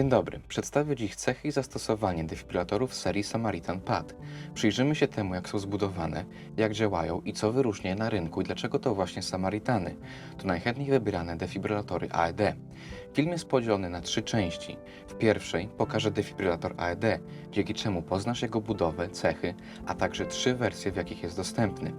Dzień dobry. Przedstawię dziś cechy i zastosowanie defibrylatorów serii Samaritan Pad. Przyjrzymy się temu, jak są zbudowane, jak działają i co wyróżnia je na rynku i dlaczego to właśnie Samaritany. To najchętniej wybierane defibrylatory AED. Film jest podzielony na trzy części. W pierwszej pokażę defibrylator AED, dzięki czemu poznasz jego budowę, cechy, a także trzy wersje, w jakich jest dostępny.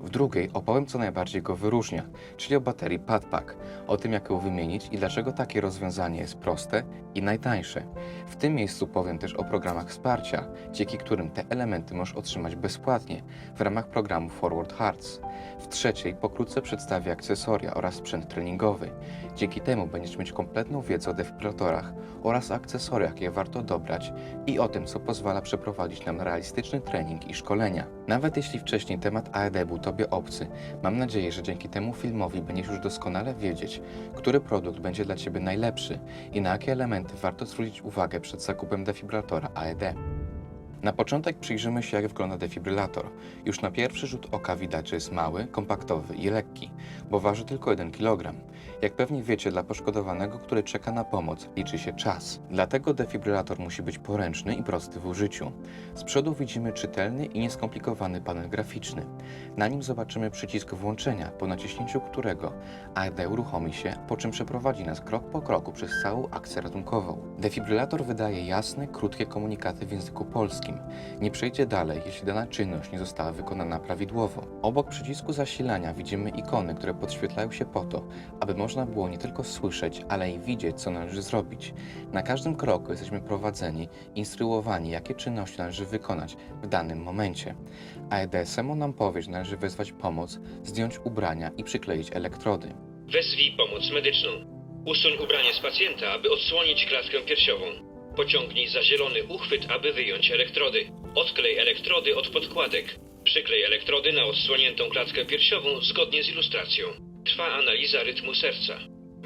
W drugiej opowiem, co najbardziej go wyróżnia, czyli o baterii PadPack, o tym, jak ją wymienić i dlaczego takie rozwiązanie jest proste i najtańsze. W tym miejscu powiem też o programach wsparcia, dzięki którym te elementy możesz otrzymać bezpłatnie w ramach programu Forward Hearts. W trzeciej pokrótce przedstawię akcesoria oraz sprzęt treningowy. Dzięki temu będziesz mieć kompletną wiedzę o defibrylatorach oraz akcesoriach, jakie warto dobrać i o tym, co pozwala przeprowadzić nam realistyczny trening i szkolenia. Nawet jeśli wcześniej temat AED był Tobie obcy, mam nadzieję, że dzięki temu filmowi będziesz już doskonale wiedzieć, który produkt będzie dla Ciebie najlepszy i na jakie elementy warto zwrócić uwagę przed zakupem defibrylatora AED. Na początek przyjrzymy się, jak wygląda defibrylator. Już na pierwszy rzut oka widać, że jest mały, kompaktowy i lekki, bo waży tylko 1 kg. Jak pewnie wiecie, dla poszkodowanego, który czeka na pomoc, liczy się czas. Dlatego defibrylator musi być poręczny i prosty w użyciu. Z przodu widzimy czytelny i nieskomplikowany panel graficzny. Na nim zobaczymy przycisk włączenia, po naciśnięciu którego AED uruchomi się, po czym przeprowadzi nas krok po kroku przez całą akcję ratunkową. Defibrylator wydaje jasne, krótkie komunikaty w języku polskim. Nie przejdzie dalej, jeśli dana czynność nie została wykonana prawidłowo. Obok przycisku zasilania widzimy ikony, które podświetlają się po to, aby można było nie tylko słyszeć, ale i widzieć, co należy zrobić. Na każdym kroku jesteśmy prowadzeni, instruowani, jakie czynności należy wykonać w danym momencie. AED samo nam powie, że należy wezwać pomoc, zdjąć ubrania i przykleić elektrody. Wezwij pomoc medyczną. Usuń ubranie z pacjenta, aby odsłonić klatkę piersiową. Pociągnij za zielony uchwyt, aby wyjąć elektrody. Odklej elektrody od podkładek. Przyklej elektrody na odsłoniętą klatkę piersiową zgodnie z ilustracją. Trwa analiza rytmu serca.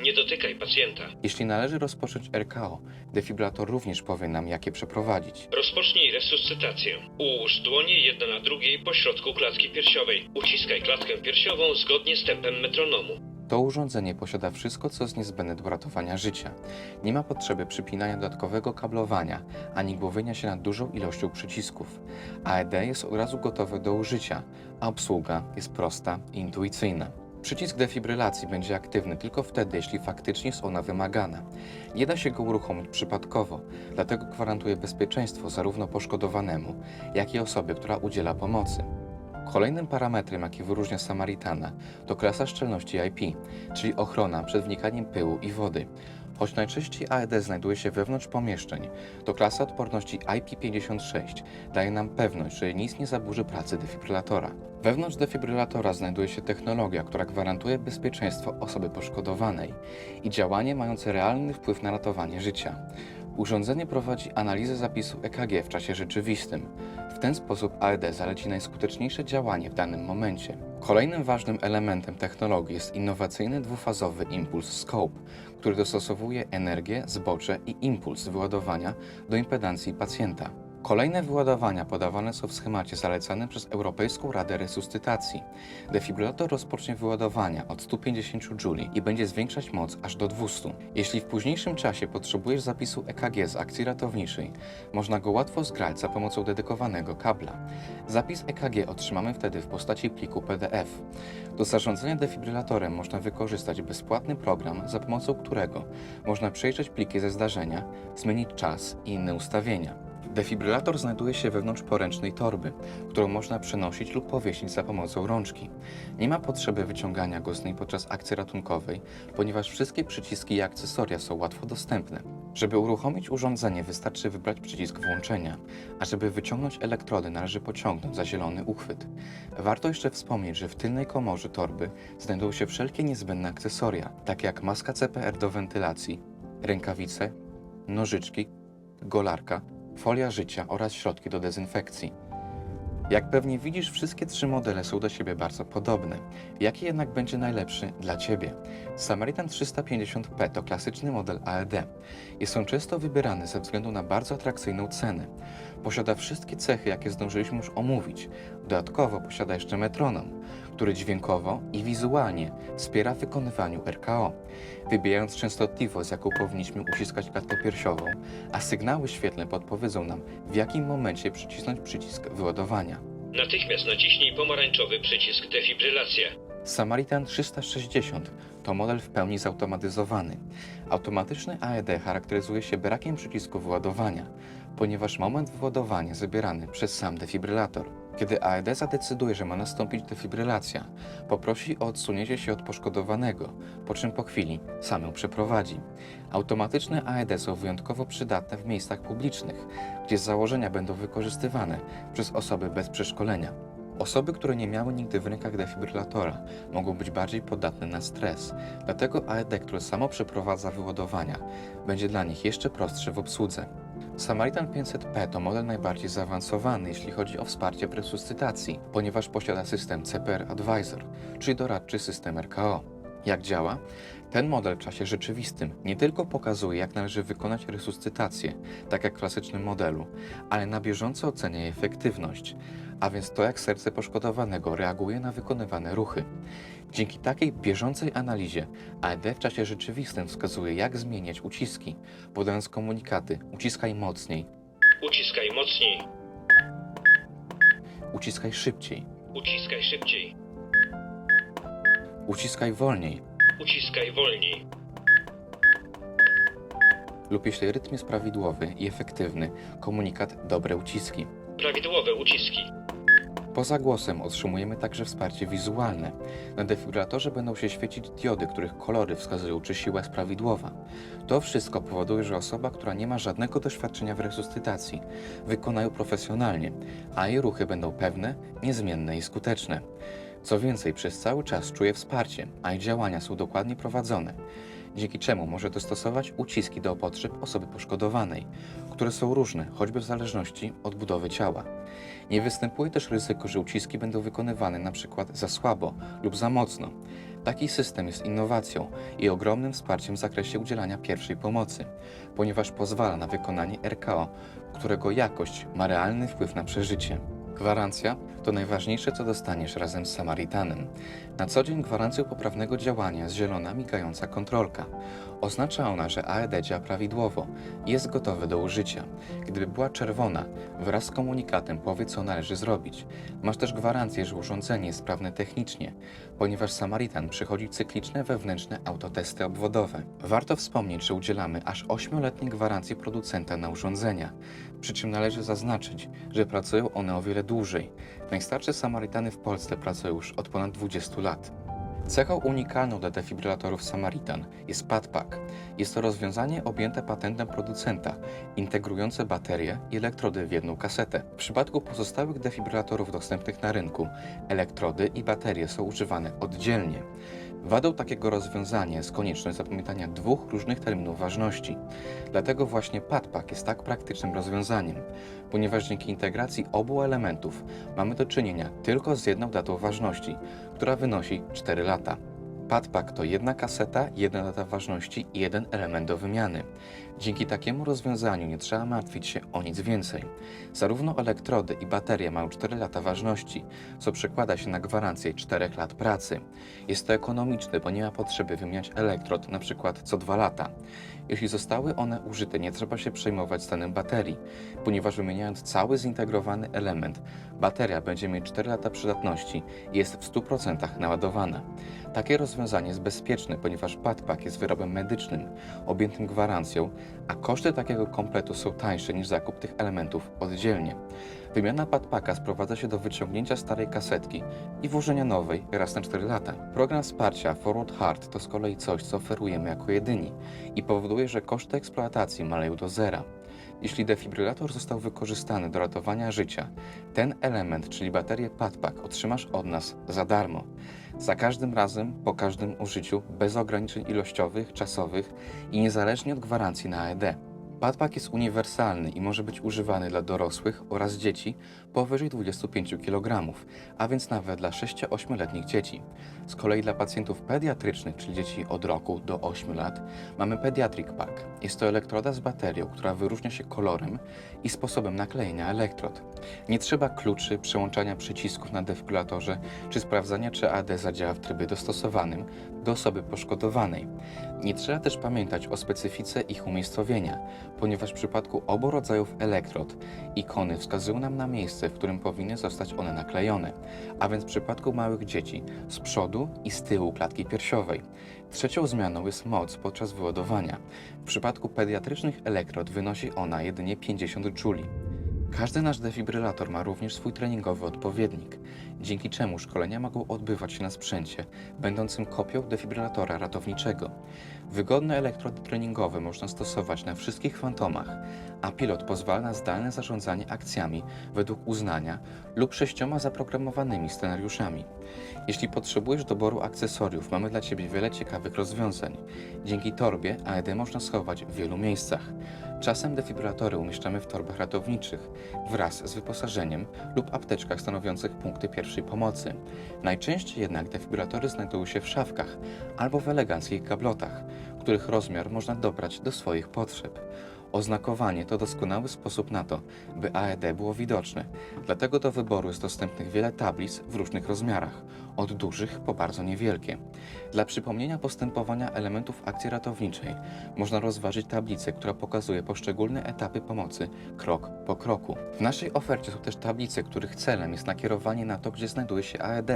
Nie dotykaj pacjenta. Jeśli należy rozpocząć RKO, defibrylator również powie nam, jakie przeprowadzić. Rozpocznij resuscytację. Ułóż dłonie jedna na drugiej po środku klatki piersiowej. Uciskaj klatkę piersiową zgodnie z tempem metronomu. To urządzenie posiada wszystko, co jest niezbędne do ratowania życia. Nie ma potrzeby przypinania dodatkowego kablowania, ani głowienia się nad dużą ilością przycisków. AED jest od razu gotowe do użycia, a obsługa jest prosta i intuicyjna. Przycisk defibrylacji będzie aktywny tylko wtedy, jeśli faktycznie jest ona wymagana. Nie da się go uruchomić przypadkowo, dlatego gwarantuje bezpieczeństwo zarówno poszkodowanemu, jak i osobie, która udziela pomocy. Kolejnym parametrem, jaki wyróżnia Samaritana, to klasa szczelności IP, czyli ochrona przed wnikaniem pyłu i wody. Choć najczęściej AED znajduje się wewnątrz pomieszczeń, to klasa odporności IP56 daje nam pewność, że nic nie zaburzy pracy defibrylatora. Wewnątrz defibrylatora znajduje się technologia, która gwarantuje bezpieczeństwo osoby poszkodowanej i działanie mające realny wpływ na ratowanie życia. Urządzenie prowadzi analizę zapisu EKG w czasie rzeczywistym. W ten sposób AED zaleci najskuteczniejsze działanie w danym momencie. Kolejnym ważnym elementem technologii jest innowacyjny dwufazowy impuls scope, który dostosowuje energię, zbocze i impuls wyładowania do impedancji pacjenta. Kolejne wyładowania podawane są w schemacie zalecanym przez Europejską Radę Resuscytacji. Defibrylator rozpocznie wyładowania od 150 Joule i będzie zwiększać moc aż do 200. Jeśli w późniejszym czasie potrzebujesz zapisu EKG z akcji ratowniczej, można go łatwo zgrać za pomocą dedykowanego kabla. Zapis EKG otrzymamy wtedy w postaci pliku PDF. Do zarządzania defibrylatorem można wykorzystać bezpłatny program, za pomocą którego można przejrzeć pliki ze zdarzenia, zmienić czas i inne ustawienia. Defibrylator znajduje się wewnątrz poręcznej torby, którą można przenosić lub powiesić za pomocą rączki. Nie ma potrzeby wyciągania go z niej podczas akcji ratunkowej, ponieważ wszystkie przyciski i akcesoria są łatwo dostępne. Żeby uruchomić urządzenie wystarczy wybrać przycisk włączenia, a żeby wyciągnąć elektrody należy pociągnąć za zielony uchwyt. Warto jeszcze wspomnieć, że w tylnej komorze torby znajdują się wszelkie niezbędne akcesoria, takie jak maska CPR do wentylacji, rękawice, nożyczki, golarka, folia życia oraz środki do dezynfekcji. Jak pewnie widzisz, wszystkie trzy modele są do siebie bardzo podobne. Jaki jednak będzie najlepszy dla Ciebie? Samaritan 350P to klasyczny model AED. Jest on często wybierany ze względu na bardzo atrakcyjną cenę. Posiada wszystkie cechy, jakie zdążyliśmy już omówić. Dodatkowo posiada jeszcze metronom, który dźwiękowo i wizualnie wspiera w wykonywaniu RKO, wybijając częstotliwość, z jaką powinniśmy uciskać klatkę piersiową, a sygnały świetlne podpowiedzą nam, w jakim momencie przycisnąć przycisk wyładowania. Natychmiast naciśnij pomarańczowy przycisk defibrylacja. Samaritan 360 to model w pełni zautomatyzowany. Automatyczny AED charakteryzuje się brakiem przycisku wyładowania, ponieważ moment wyładowania zabierany przez sam defibrylator. Kiedy AED zadecyduje, że ma nastąpić defibrylacja, poprosi o odsunięcie się od poszkodowanego, po czym po chwili sam ją przeprowadzi. Automatyczne AED są wyjątkowo przydatne w miejscach publicznych, gdzie założenia będą wykorzystywane przez osoby bez przeszkolenia. Osoby, które nie miały nigdy w rękach defibrylatora, mogą być bardziej podatne na stres, dlatego AED, które samo przeprowadza wyładowania, będzie dla nich jeszcze prostsze w obsłudze. Samaritan 500P to model najbardziej zaawansowany, jeśli chodzi o wsparcie w resuscytacji, ponieważ posiada system CPR Advisor, czyli doradczy system RKO. Jak działa? Ten model w czasie rzeczywistym nie tylko pokazuje, jak należy wykonać resuscytację, tak jak w klasycznym modelu, ale na bieżąco ocenia jej efektywność, a więc to, jak serce poszkodowanego reaguje na wykonywane ruchy. Dzięki takiej bieżącej analizie AED w czasie rzeczywistym wskazuje, jak zmieniać uciski, podając komunikaty uciskaj mocniej, Uciskaj mocniej. uciskaj szybciej, Uciskaj szybciej. uciskaj wolniej, Uciskaj wolniej. lub jeśli rytm jest prawidłowy i efektywny, komunikat dobre uciski. Prawidłowe uciski. Poza głosem otrzymujemy także wsparcie wizualne. Na defibrylatorze będą się świecić diody, których kolory wskazują, czy siła jest prawidłowa. To wszystko powoduje, że osoba, która nie ma żadnego doświadczenia w resuscytacji, wykona ją profesjonalnie, a jej ruchy będą pewne, niezmienne i skuteczne. Co więcej, przez cały czas czuje wsparcie, a jej działania są dokładnie prowadzone, dzięki czemu może dostosować uciski do potrzeb osoby poszkodowanej, które są różne, choćby w zależności od budowy ciała. Nie występuje też ryzyko, że uciski będą wykonywane przykład za słabo lub za mocno. Taki system jest innowacją i ogromnym wsparciem w zakresie udzielania pierwszej pomocy, ponieważ pozwala na wykonanie RKO, którego jakość ma realny wpływ na przeżycie. Gwarancja to najważniejsze, co dostaniesz razem z Samaritanem. Na co dzień gwarancją poprawnego działania jest zielona migająca kontrolka. Oznacza ona, że AED działa prawidłowo i jest gotowe do użycia. Gdyby była czerwona, wraz z komunikatem powie, co należy zrobić. Masz też gwarancję, że urządzenie jest sprawne technicznie, ponieważ Samaritan przechodzi cykliczne wewnętrzne autotesty obwodowe. Warto wspomnieć, że udzielamy aż 8-letniej gwarancji producenta na urządzenia, przy czym należy zaznaczyć, że pracują one o wiele dłużej. Najstarsze Samaritany w Polsce pracują już od ponad 20 lat. Cechą unikalną dla defibrylatorów Samaritan jest PadPack. Jest to rozwiązanie objęte patentem producenta, integrujące baterie i elektrody w jedną kasetę. W przypadku pozostałych defibrylatorów dostępnych na rynku, elektrody i baterie są używane oddzielnie. Wadą takiego rozwiązania jest konieczność zapamiętania dwóch różnych terminów ważności. Dlatego właśnie PadPack jest tak praktycznym rozwiązaniem, ponieważ dzięki integracji obu elementów mamy do czynienia tylko z jedną datą ważności, która wynosi 4 lata. Padpack to jedna kaseta, jedna data ważności i jeden element do wymiany. Dzięki takiemu rozwiązaniu nie trzeba martwić się o nic więcej. Zarówno elektrody i baterie mają 4 lata ważności, co przekłada się na gwarancję 4 lat pracy. Jest to ekonomiczne, bo nie ma potrzeby wymieniać elektrod przykład co 2 lata. Jeśli zostały one użyte, nie trzeba się przejmować stanem baterii, ponieważ wymieniając cały zintegrowany element, bateria będzie mieć 4 lata przydatności i jest w 100% naładowana. Takie rozwiązanie jest bezpieczne, ponieważ padpack jest wyrobem medycznym, objętym gwarancją, a koszty takiego kompletu są tańsze niż zakup tych elementów oddzielnie. Wymiana padpacka sprowadza się do wyciągnięcia starej kasetki i włożenia nowej raz na 4 lata. Program wsparcia Forward Hard to z kolei coś, co oferujemy jako jedyni i powoduje, że koszty eksploatacji maleją do zera. Jeśli defibrylator został wykorzystany do ratowania życia, ten element, czyli baterię padpack, otrzymasz od nas za darmo. Za każdym razem, po każdym użyciu, bez ograniczeń ilościowych, czasowych i niezależnie od gwarancji na AED. Padpak jest uniwersalny i może być używany dla dorosłych oraz dzieci powyżej 25 kg, a więc nawet dla 6-8-letnich dzieci. Z kolei dla pacjentów pediatrycznych, czyli dzieci od roku do 8 lat, mamy Pediatric Pack. Jest to elektroda z baterią, która wyróżnia się kolorem i sposobem naklejenia elektrod. Nie trzeba kluczy, przełączania przycisków na defibrylatorze czy sprawdzania, czy AD zadziała w trybie dostosowanym do osoby poszkodowanej. Nie trzeba też pamiętać o specyfice ich umiejscowienia, ponieważ w przypadku obu rodzajów elektrod ikony wskazują nam na miejsce, w którym powinny zostać one naklejone, a więc w przypadku małych dzieci z przodu i z tyłu klatki piersiowej. Trzecią zmianą jest moc podczas wyładowania. W przypadku pediatrycznych elektrod wynosi ona jedynie 50 Joule. Każdy nasz defibrylator ma również swój treningowy odpowiednik, dzięki czemu szkolenia mogą odbywać się na sprzęcie, będącym kopią defibrylatora ratowniczego. Wygodne elektrody treningowe można stosować na wszystkich fantomach, a pilot pozwala na zdalne zarządzanie akcjami według uznania lub sześcioma zaprogramowanymi scenariuszami. Jeśli potrzebujesz doboru akcesoriów, mamy dla Ciebie wiele ciekawych rozwiązań. Dzięki torbie AED można schować w wielu miejscach. Czasem defibrylatory umieszczamy w torbach ratowniczych wraz z wyposażeniem lub apteczkach stanowiących punkty pierwszej pomocy. Najczęściej jednak defibrylatory znajdują się w szafkach albo w eleganckich gablotach, których rozmiar można dobrać do swoich potrzeb. Oznakowanie to doskonały sposób na to, by AED było widoczne. Dlatego do wyboru jest dostępnych wiele tablic w różnych rozmiarach, od dużych po bardzo niewielkie. Dla przypomnienia postępowania elementów akcji ratowniczej można rozważyć tablicę, która pokazuje poszczególne etapy pomocy krok po kroku. W naszej ofercie są też tablice, których celem jest nakierowanie na to, gdzie znajduje się AED,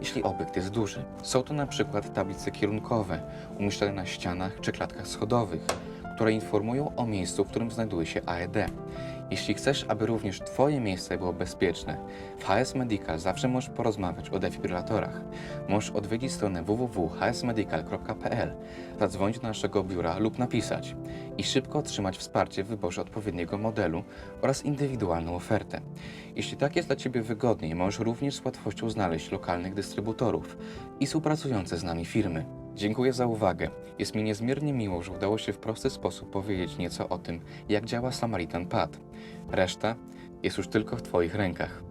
jeśli obiekt jest duży. Są to na przykład tablice kierunkowe, umieszczone na ścianach czy klatkach schodowych, które informują o miejscu, w którym znajduje się AED. Jeśli chcesz, aby również Twoje miejsce było bezpieczne, w HS Medical zawsze możesz porozmawiać o defibrylatorach. Możesz odwiedzić stronę www.hsmedical.pl, zadzwonić do naszego biura lub napisać i szybko otrzymać wsparcie w wyborze odpowiedniego modelu oraz indywidualną ofertę. Jeśli tak jest dla Ciebie wygodniej, możesz również z łatwością znaleźć lokalnych dystrybutorów i współpracujące z nami firmy. Dziękuję za uwagę. Jest mi niezmiernie miło, że udało się w prosty sposób powiedzieć nieco o tym, jak działa Samaritan Pad. Reszta jest już tylko w Twoich rękach.